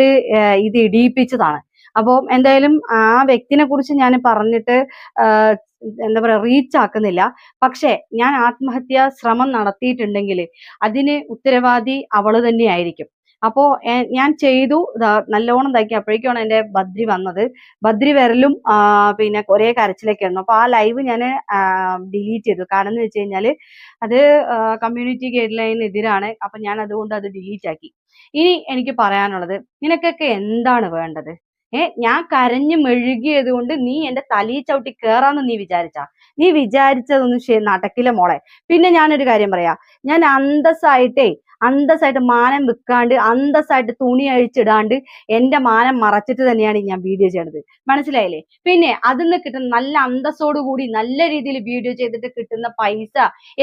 ഏഹ് ഇത് ഇടിയിപ്പിച്ചതാണ്. അപ്പോൾ എന്തായാലും ആ വ്യക്തിനെ കുറിച്ച് ഞാൻ പറഞ്ഞിട്ട് എന്താ പറയാ റീച്ച് ആക്കുന്നില്ല. പക്ഷെ ഞാൻ ആത്മഹത്യാ ശ്രമം നടത്തിയിട്ടുണ്ടെങ്കിൽ അതിന് ഉത്തരവാദി അവൾ തന്നെയായിരിക്കും. അപ്പോ ഞാൻ ചെയ്തു. നല്ലോണം ഇതാക്കി അപ്പോഴേക്കാണ് എന്റെ ബദ്രി വന്നത്. ബദ്രി വരലും പിന്നെ കൊറേ കരച്ചിലൊക്കെ ആയിരുന്നു അപ്പൊ ആ ലൈവ് ഞാൻ ഡിലീറ്റ് ചെയ്തു. കാരണം എന്ന് വെച്ച് കഴിഞ്ഞാൽ അത് കമ്മ്യൂണിറ്റി ഗൈഡ് ലൈനെതിരാണ് അപ്പൊ ഞാൻ അതുകൊണ്ട് അത് ഡിലീറ്റ് ആക്കി. ഇനി എനിക്ക് പറയാനുള്ളത് നിനക്കൊക്കെ എന്താണ് വേണ്ടത്? ഏ ഞാൻ കരഞ്ഞു മെഴുകിയത് കൊണ്ട് നീ എന്റെ തലയിൽ ചവിട്ടി കേറാന്ന് നീ വിചാരിച്ച. നീ വിചാരിച്ചതൊന്നും ശരി നടക്കില്ല മോളെ. പിന്നെ ഞാനൊരു കാര്യം പറയാ. ഞാൻ അന്തസ്സായിട്ടേ അന്തസ്സായിട്ട് മാനം വെക്കാണ്ട് അന്തസ്സായിട്ട് തുണി അഴിച്ചിടാണ്ട് എന്റെ മാനം മറച്ചിട്ട് തന്നെയാണ് ഞാൻ വീഡിയോ ചെയ്യണത്. മനസ്സിലായില്ലേ? പിന്നെ അതിൽ നിന്ന് കിട്ടുന്ന നല്ല അന്തസ്സോട് കൂടി നല്ല രീതിയിൽ വീഡിയോ ചെയ്തിട്ട് കിട്ടുന്ന പൈസ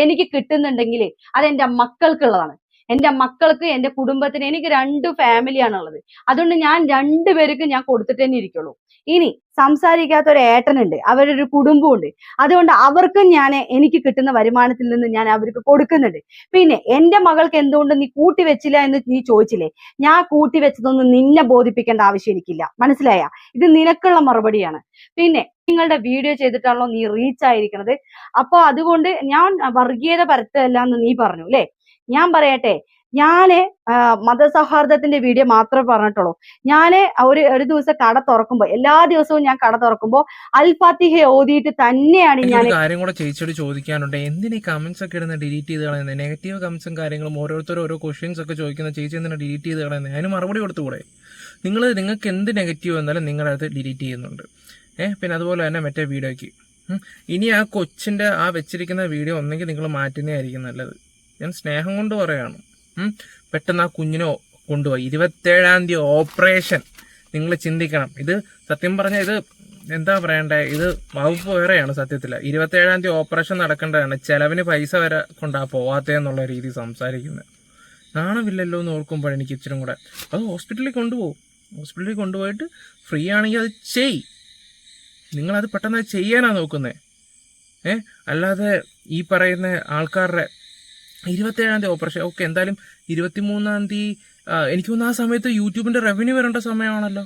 എനിക്ക് കിട്ടുന്നുണ്ടെങ്കിൽ അത് എന്റെ മക്കൾക്കുള്ളതാണ്. എന്റെ മക്കൾക്ക് എന്റെ കുടുംബത്തിന് എനിക്ക് രണ്ട് ഫാമിലിയാണുള്ളത് അതുകൊണ്ട് ഞാൻ രണ്ടുപേർക്ക് ഞാൻ കൊടുത്തിട്ട് തന്നെ ഇരിക്കുള്ളൂ. ഇനി സംസാരിക്കാത്ത ഒരു ഏട്ടനുണ്ട്. അവരുടെ ഒരു കുടുംബമുണ്ട് അതുകൊണ്ട് അവർക്കും ഞാൻ എനിക്ക് കിട്ടുന്ന വരുമാനത്തിൽ നിന്ന് ഞാൻ അവർക്ക് കൊടുക്കുന്നുണ്ട്. പിന്നെ എന്റെ മകൾക്ക് എന്തുകൊണ്ട് നീ കൂട്ടി വെച്ചില്ല എന്ന് നീ ചോദിച്ചില്ലേ? ഞാൻ കൂട്ടി വെച്ചതൊന്നും നിന്നെ ബോധിപ്പിക്കേണ്ട ആവശ്യം എനിക്കില്ല. മനസ്സിലായ? ഇത് നിനക്കുള്ള മറുപടിയാണ്. പിന്നെ നിങ്ങളുടെ വീഡിയോ ചെയ്തിട്ടാണല്ലോ നീ റീച്ച് ആയിരിക്കണത്. അപ്പൊ അതുകൊണ്ട് ഞാൻ വർഗീയത പരത്തല്ല എന്ന് നീ പറഞ്ഞു അല്ലേ? ഞാൻ പറയട്ടെ ഞാൻ മതസൗഹാർദ്ദത്തിന്റെ വീഡിയോ മാത്രമേ പറഞ്ഞിട്ടുള്ളൂ. ഞാൻ ഒരു ഒരു ദിവസം കട തുറക്കുമ്പോ എല്ലാ ദിവസവും ഞാൻ കട തുറക്കുമ്പോ അൽ ഫാത്തിഹ ഓതിയിട്ട് തന്നെയാണ് ഞാൻ കാര്യം കൂടെ ചേച്ചിയോട് ചോദിക്കാനുണ്ട്. എന്തിനീ കമന്റ്സ് ഒക്കെ ഇടുന്ന ഡിലീറ്റ് ചെയ്ത് കളയുന്നത് നെഗറ്റീവ് കമന്റ്സും കാര്യങ്ങളും ഓരോരുത്തരും ഓരോ ക്വസ്റ്റ്യൻസ് ഒക്കെ ചോദിക്കുന്ന ചേച്ചി എന്തിനാ ഡിലീറ്റ് ചെയ്ത് കളയുന്നത് അതിന് മറുപടി കൊടുത്തുകൂടെ നിങ്ങൾ നിങ്ങൾക്ക് എന്ത് നെഗറ്റീവ് വന്നാലും നിങ്ങളത് ഡിലീറ്റ് ചെയ്യുന്നുണ്ട്. ഏഹ് പിന്നെ അതുപോലെ തന്നെ മറ്റേ വീഡിയോയ്ക്ക് ഇനി ആ കൊച്ചിന്റെ ആ വെച്ചിരിക്കുന്ന വീഡിയോ ഒന്നെങ്കിൽ നിങ്ങൾ മാറ്റുന്നതായിരിക്കും നല്ലത്. ഞാൻ സ്നേഹം കൊണ്ട് പറയാണ്. പെട്ടെന്ന് ആ കുഞ്ഞിനെ കൊണ്ടുപോയി. ഇരുപത്തേഴാം തീയതി ഓപ്പറേഷൻ. നിങ്ങൾ ചിന്തിക്കണം. ഇത് സത്യം പറഞ്ഞാൽ ഇത് എന്താ പറയണ്ടേ? ഇത് വകുപ്പ് വേറെയാണ് സത്യത്തിൽ. ഇരുപത്തേഴാം തീയതി ഓപ്പറേഷൻ നടക്കേണ്ടതാണ്. ചെലവിന് പൈസ വരെ കൊണ്ടാ പോവാത്തേന്നുള്ള രീതി സംസാരിക്കുന്നത് നാണമില്ലല്ലോ എന്ന് ഓർക്കുമ്പോൾ എനിക്ക് ഇച്ചിരി കൂടെ. അത് ഹോസ്പിറ്റലിൽ കൊണ്ടുപോകും. ഹോസ്പിറ്റലിൽ കൊണ്ടുപോയിട്ട് ഫ്രീ ആണെങ്കിൽ അത് ചെയ്. നിങ്ങളത് പെട്ടെന്ന് ചെയ്യാനാണ് നോക്കുന്നത് ഏ? അല്ലാതെ ഈ പറയുന്ന ആൾക്കാരുടെ ഇരുപത്തേഴാം തീയതി ഓപ്പറേഷൻ. ഓക്കെ എന്തായാലും ഇരുപത്തിമൂന്നാം തീയതി എനിക്ക് തോന്നുന്നു ആ സമയത്ത് യൂട്യൂബിന്റെ റവന്യൂ വരേണ്ട സമയമാണല്ലോ.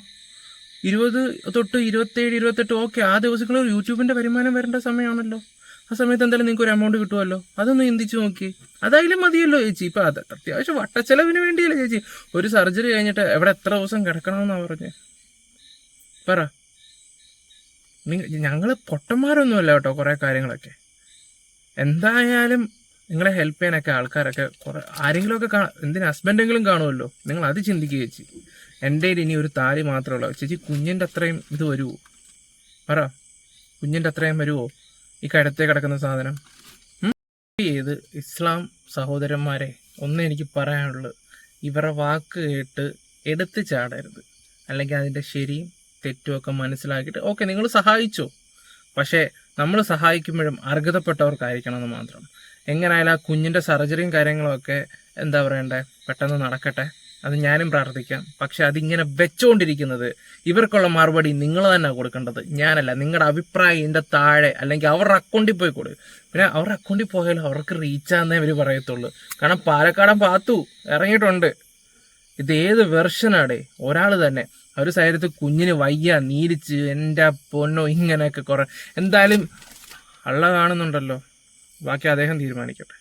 ഇരുപത് തൊട്ട് ഇരുപത്തേഴ് ഇരുപത്തെട്ട് ഓക്കെ ആ ദിവസങ്ങളിൽ യൂട്യൂബിന്റെ വരുമാനം വരേണ്ട സമയമാണല്ലോ. ആ സമയത്ത് എന്തായാലും നിങ്ങൾക്ക് ഒരു എമൗണ്ട് കിട്ടുമല്ലോ. അതൊന്ന് ചിന്തിച്ച് നോക്കി. അതായാലും മതിയല്ലോ ചേച്ചി. ഇപ്പം അത് അത്യാവശ്യം വട്ടച്ചെലവിന് വേണ്ടിയല്ലേ ചേച്ചി. ഒരു സർജറി കഴിഞ്ഞിട്ട് എവിടെ എത്ര ദിവസം കിടക്കണമെന്നാണ് പറഞ്ഞത് പറ. ഞങ്ങൾ പൊട്ടന്മാരൊന്നുമല്ല കേട്ടോ കുറേ കാര്യങ്ങളൊക്കെ. എന്തായാലും നിങ്ങളെ ഹെൽപ്പ് ചെയ്യാനൊക്കെ ആൾക്കാരൊക്കെ കുറെ ആരെങ്കിലുമൊക്കെ കാണാം എന്തിനു ഹസ്ബൻഡെങ്കിലും കാണുമല്ലോ? നിങ്ങൾ അത് ചിന്തിക്കുക ചേച്ചി. എന്റെ ഇനി ഒരു താലി മാത്രമേ ഉള്ളൂ. ചേച്ചി കുഞ്ഞിന്റെ അത്രയും ഇത് വരുമോ പറ. കുഞ്ഞിന്റെ അത്രയും വരുമോ ഈ കടത്തെ കിടക്കുന്ന സാധനം? ഏത് ഇസ്ലാം സഹോദരന്മാരെ ഒന്നും എനിക്ക് പറയാനുള്ളത് ഇവരുടെ വാക്ക് കേട്ട് എടുത്ത് ചാടരുത്. അല്ലെങ്കിൽ അതിന്റെ ശരിയും തെറ്റുമൊക്കെ മനസ്സിലാക്കിയിട്ട് ഓക്കെ നിങ്ങൾ സഹായിച്ചോ. പക്ഷേ നമ്മൾ സഹായിക്കുമ്പോഴും അർഹതപ്പെട്ടവർക്കായിരിക്കണം എന്ന് മാത്രം. എങ്ങനെയായാലും ആ കുഞ്ഞിന്റെ സർജറിയും കാര്യങ്ങളൊക്കെ എന്താ പറയണ്ടേ? പെട്ടെന്ന് നടക്കട്ടെ. അത് ഞാനും പ്രാർത്ഥിക്കാം. പക്ഷെ അതിങ്ങനെ വെച്ചുകൊണ്ടിരിക്കുന്നത് ഇവർക്കുള്ള മറുപടി നിങ്ങൾ തന്നെ കൊടുക്കേണ്ടത് ഞാനല്ല. നിങ്ങളുടെ അഭിപ്രായം ഇതിന്റെ താഴെ അല്ലെങ്കിൽ അവരുടെ അക്കൗണ്ടിൽ പോയി കൊടു പിന്നെ അവരുടെ അക്കൗണ്ടിൽ പോയാലും അവർക്ക് റീച്ചാന്നേ അവർ പറയത്തുള്ളൂ. കാരണം പാലക്കാടൻ പാത്തു ഇറങ്ങിയിട്ടുണ്ട്. ഇത് ഏത് വെർഷനാടേ ഒരാൾ തന്നെ. ഒരു സൈഡത്ത് കുഞ്ഞിന് വയ്യ നീരിച്ച് എന്റെ പൊന്നോ ഇങ്ങനെയൊക്കെ കുറേ. എന്തായാലും അള്ള കാണുന്നുണ്ടല്ലോ. ബാക്കി അദ്ദേഹം തീരുമാനിക്കട്ടെ.